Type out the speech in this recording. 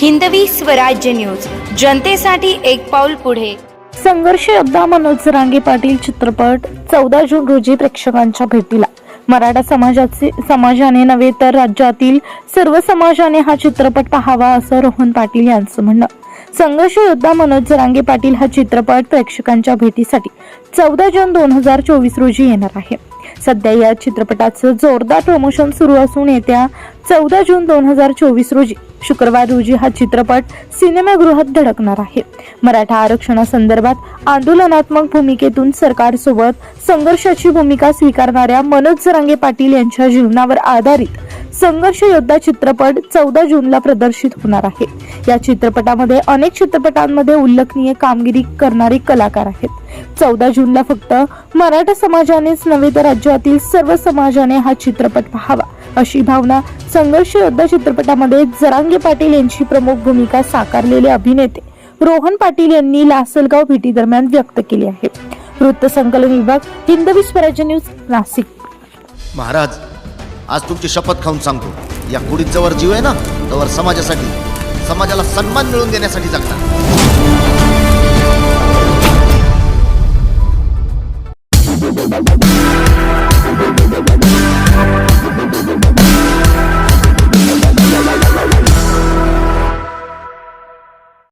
Hindavi Swarajya news. जनतेसाठी एक पाऊल पुढे. संघर्ष योद्धा मनोज रांगे पाटील चित्रपट चौदा जून रोजी प्रेक्षकांच्या भेटीला. मराठा समाजाचे समाजाने नव्हे तर राज्यातील सर्व समाजाने हा चित्रपट पाहावा असं रोहन पाटील यांचं म्हणणं. संघर्ष योद्धा मनोज रांगे पाटील हा चित्रपट प्रेक्षकांच्या भेटीसाठी चौदा जून दोन हजार चोवीस रोजी येणार आहे. सध्या या चित्रपटाचं जोरदार प्रमोशन सुरू असून येत्या चौदा जून दोन हजार चोवीस रोजी शुक्रवार रोजी हा चित्रपट सिनेमागृहात धडकणार आहे. मराठा आरक्षणासंदर्भात आंदोलनात्मक भूमिकेतून सरकारसोबत संघर्षाची भूमिका स्वीकारणाऱ्या मनोज जरांगे पाटील यांच्या जीवनावर आधारित संघर्ष योद्धा चित्रपट चौदा जूनला प्रदर्शित होणार आहे. या चित्रपटामध्ये अनेक चित्रपटांमध्ये उल्लेखनीय कामगिरी करणारे कलाकार आहेत. चौदा जूनला फक्त मराठा समाजानेच नव्हे तर राज्यातील सर्व समाजाने हा चित्रपट पाहावा. अशी भावना संघर्ष योद्धा चित्रपटामध्ये जरांगे पाटील यांची प्रमुख भूमिका साकारलेले अभिनेते रोहन पाटील यांनी लासलगाव भेटी दरम्यान व्यक्त केली आहे. वृत्त संकलन विभाग हिंदवी स्वराज्य न्यूज नाशिक. महाराज आज तुमची शपथ खाऊन सांगतो. या कुडीत जवळ जीव आहे ना तवर समाजासाठी समाजाला सन्मान मिळवून देण्यासाठी जगणार